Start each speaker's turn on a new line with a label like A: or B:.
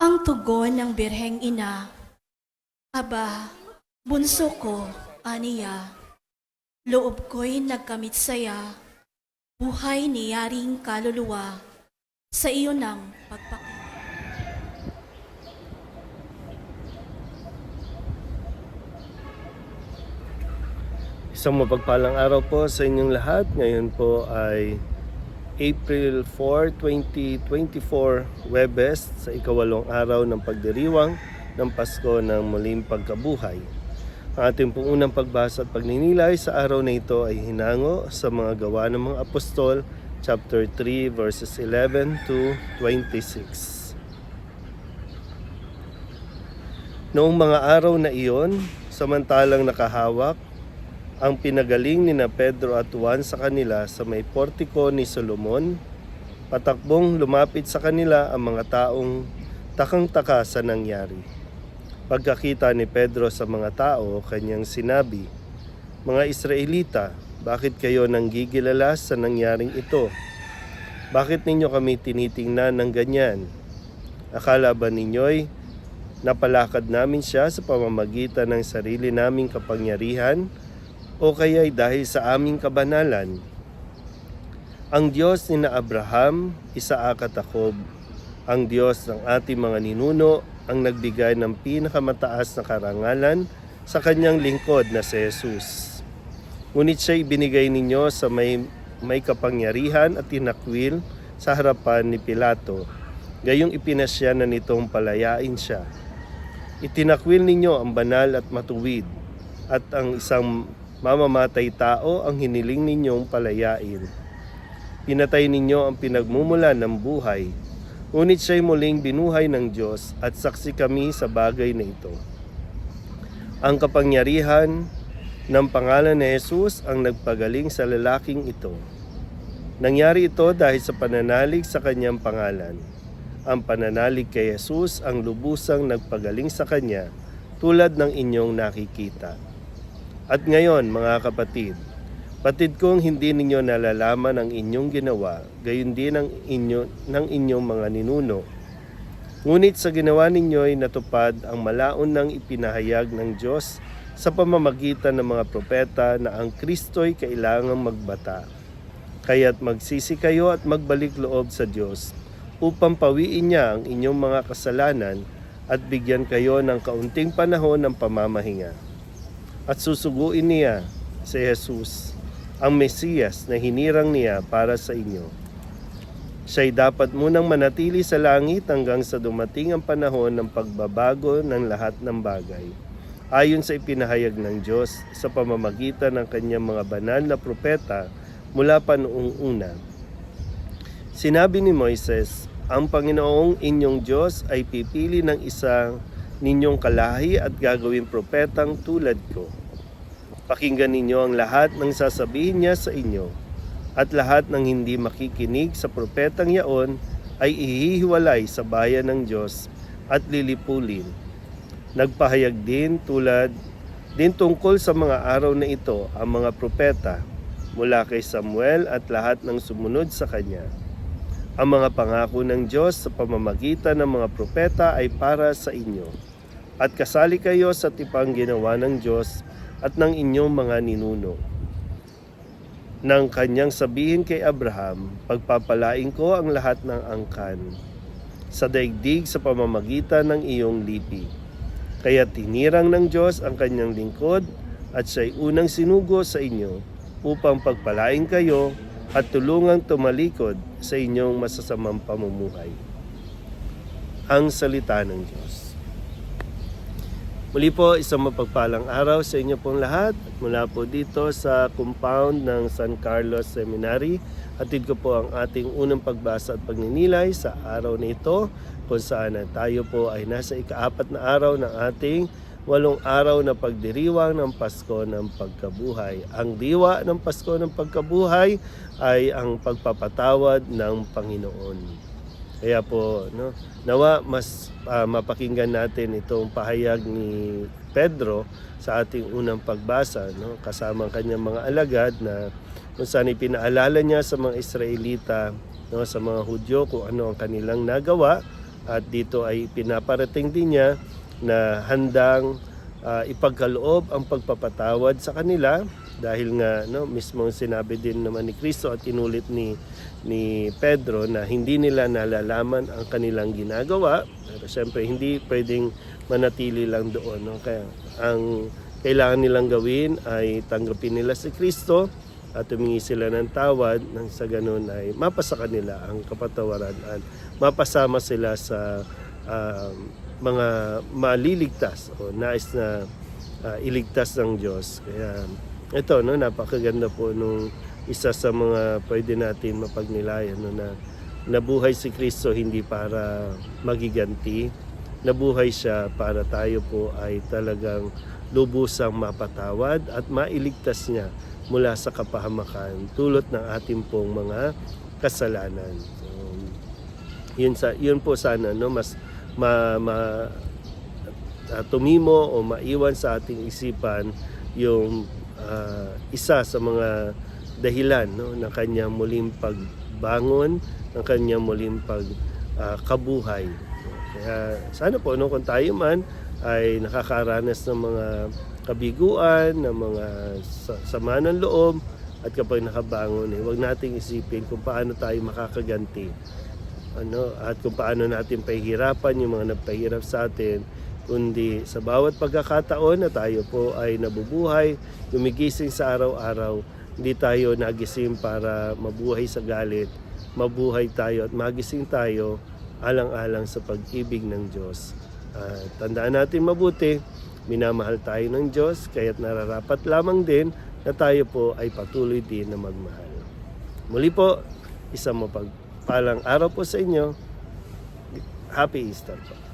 A: Ang tugon ng Birheng Ina, Aba, bunso ko, aniya, loob ko'y nagkamit saya, buhay ni yaring kaluluwa, sa iyo ng pagpak...
B: Isang mapagpalang araw po sa inyong lahat. Ngayon po ay April 4, 2024, Webes, sa ikawalong araw ng pagdiriwang ng Pasko ng muling pagkabuhay. Ang ating pong unang pagbasa at pagninilay sa araw na ito ay hinango sa mga gawa ng mga apostol, chapter 3, verses 11 to 26. Noong mga araw na iyon, samantalang nakahawak ang pinagaling ni na Pedro at Juan sa kanila sa may portiko ni Solomon, patakbong lumapit sa kanila ang mga taong takang-taka sa nangyari. Pagkakita ni Pedro sa mga tao, kanyang sinabi, Mga Israelita, bakit kayo nanggigilala sa nangyaring ito? Bakit ninyo kami tinitingnan ng ganyan? Akala ba ninyo'y napalakad namin siya sa pamamagitan ng sarili naming kapangyarihan o kaya'y dahil sa aming kabanalan. Ang Diyos ni na Abraham, Isaak at Jacob, ang Diyos ng ating mga ninuno, ang nagbigay ng pinakamataas na karangalan sa kanyang lingkod na si Jesus. Ngunit siya ibinigay ninyo sa may, may kapangyarihan at tinakwil sa harapan ni Pilato, gayong ipinasya na nitong palayain siya. Itinakwil ninyo ang banal at matuwid, at ang isang mamamatay tao ang hiniling ninyong palayain. Pinatay ninyo ang pinagmumulan ng buhay, ngunit siya'y muling binuhay ng Diyos at saksi kami sa bagay na ito. Ang kapangyarihan ng pangalan ni Jesus ang nagpagaling sa lalaking ito. Nangyari ito dahil sa pananalig sa kanyang pangalan. Ang pananalig kay Jesus ang lubusang nagpagaling sa kanya tulad ng inyong nakikita. At ngayon, mga kapatid, patid kong hindi ninyo nalalaman ang inyong ginawa, gayon din ang inyo, ng inyong mga ninuno. Ngunit sa ginawa ninyo ay natupad ang malaon ng ipinahayag ng Diyos sa pamamagitan ng mga propeta na ang Kristo'y kailangang magbata. Kaya't magsisi kayo at magbalik loob sa Diyos upang pawiin niya ang inyong mga kasalanan at bigyan kayo ng kaunting panahon ng pamamahinga at susuguin niya si Jesus, ang Mesiyas na hinirang niya para sa inyo. Siya'y dapat munang manatili sa langit hanggang sa dumating ang panahon ng pagbabago ng lahat ng bagay. Ayon sa ipinahayag ng Diyos sa pamamagitan ng kanyang mga banal na propeta mula pa noong una. Sinabi ni Moises, ang Panginoong inyong Diyos ay pipili ng isang ninyong kalahi at gagawin propetang tulad ko. Pakinggan ninyo ang lahat ng sasabihin niya sa inyo, at lahat ng hindi makikinig sa propetang yaon ay ihihiwalay sa bayan ng Diyos at lilipulin. Nagpahayag din tulad din tungkol sa mga araw na ito ang mga propeta mula kay Samuel at lahat ng sumunod sa kanya. Ang mga pangako ng Diyos sa pamamagitan ng mga propeta ay para sa inyo at kasali kayo sa tipang ginawa ng Diyos at ng inyong mga ninuno. Nang kanyang sabihin kay Abraham, pagpapalain ko ang lahat ng angkan sa daigdig sa pamamagitan ng iyong lipi. Kaya tinirang ng Diyos ang kanyang lingkod at siya'y unang sinugo sa inyo upang pagpalain kayo at tulungang tumalikod sa inyong masasamang pamumuhay. Ang salita ng Diyos. Muli po, isang mapagpalang araw sa inyo pong lahat. Mula po dito sa compound ng San Carlos Seminary. Atid ko po ang ating unang pagbasa at pagninilay sa araw na ito kung saan tayo po ay nasa ikaapat na araw ng ating walong araw na pagdiriwang ng Pasko ng Pagkabuhay. Ang diwa ng Pasko ng Pagkabuhay ay ang pagpapatawad ng Panginoon. Kaya po, no, nawa mas ah, mapakinggan natin itong pahayag ni Pedro sa ating unang pagbasa, no, kasama ang kanyang mga alagad na kung saan ipinaalala niya sa mga Israelita, no, sa mga Hudyo kung ano ang kanilang nagawa At dito ay pinaparating din niya na handang ah, ipagkaloob ang pagpapatawad sa kanila dahil nga no mismo sinabi din naman ni Kristo at inulit ni ni Pedro na hindi nila nalalaman ang kanilang ginagawa pero syempre hindi pwedeng manatili lang doon no kaya ang kailangan nilang gawin ay tanggapin nila si Kristo at humingi sila ng tawad nang sa ganun ay mapasa kanila ang kapatawaran at mapasama sila sa um, mga maliligtas o nais na ah, iligtas ng Diyos. Kaya ito no napakaganda po nung isa sa mga pwede natin mapagnilayan no na nabuhay si Kristo hindi para magiganti nabuhay siya para tayo po ay talagang lubusang mapatawad at mailigtas niya mula sa kapahamakan tulot ng ating pong mga kasalanan. So, yun sa yun po sana no mas ma, ma ah, tumimo o maiwan sa ating isipan yung ah, isa sa mga dahilan no ng kanyang muling pagbangon ng kanyang muling pag ah, kabuhay. Kaya sana po no kung tayo man ay nakakaranas ng mga kabiguan, ng mga sa- sama ng loob at kapag nakabangon, eh, huwag nating isipin kung paano tayo makakaganti. Ano, at kung paano natin pahihirapan yung mga nagpahirap sa atin, kundi sa bawat pagkakataon na tayo po ay nabubuhay, gumigising sa araw-araw, hindi tayo nagising para mabuhay sa galit, mabuhay tayo at magising tayo alang-alang sa pag-ibig ng Diyos. Ah, tandaan natin mabuti, minamahal tayo ng Diyos, kaya't nararapat lamang din na tayo po ay patuloy din na magmahal. Muli po, isang mapagpalang araw po sa inyo. Happy Easter po.